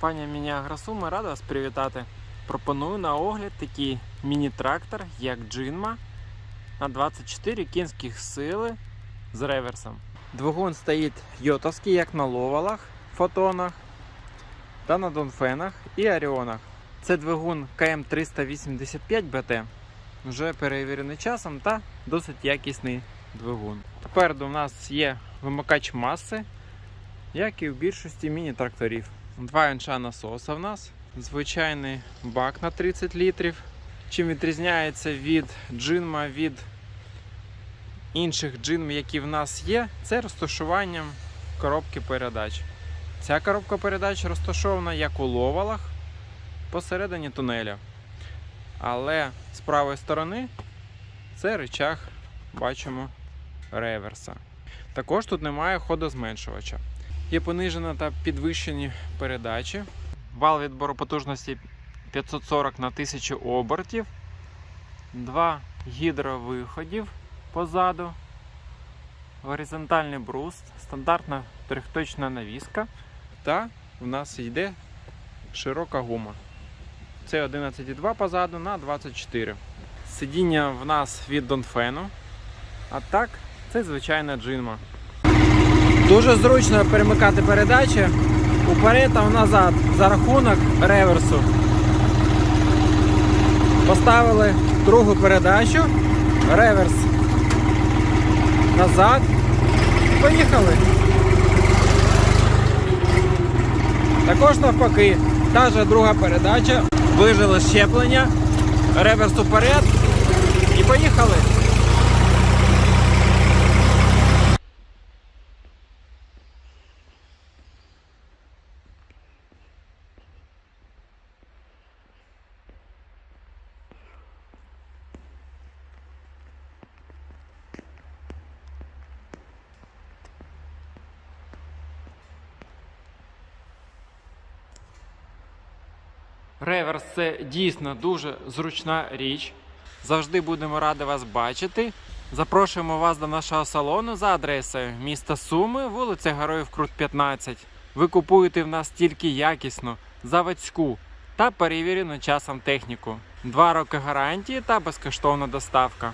Агросуми рада вас привітати. Пропоную на огляд такий міні-трактор, як Джинма на 24 кінських сили з реверсом. Двигун стоїть йотовський, як на ловалах, фотонах та на донфенах і оріонах. Це двигун КМ385 БТ, вже перевірений часом та досить якісний двигун. Попереду у нас є вимикач маси, як і в більшості міні-тракторів. Два інша насоса в нас, звичайний бак на 30 літрів. Чим відрізняється від джинма від інших джинм, які в нас є, це розташуванням коробки передач. Ця коробка передач розташована як у ловалах посередині тунеля. Але з правої сторони це рычаг, бачимо, реверса. Також тут немає ходозменшувача. Є понижена та підвищені передачі. Вал відбору потужності 540 на 1000 обертів. Два гідровиходів позаду. Горизонтальний бруст, стандартна трьохточна навіска. Та в нас йде широка гума. Це 11,2 позаду на 24. Сидіння в нас від Донфену. А так, це звичайна джинма. Дуже зручно перемикати передачі уперед та назад за рахунок реверсу. Поставили другу передачу, реверс назад. Поїхали. Також навпаки, та же друга передача, вижили щеплення, реверс уперед і поїхали. Реверс це дійсно дуже зручна річ. Завжди будемо раді вас бачити. Запрошуємо вас до нашого салону за адресою міста Суми, вулиця Героїв Крут 15. Ви купуєте в нас тільки якісну, заводську та перевірену часом техніку. Два роки гарантії та безкоштовна доставка.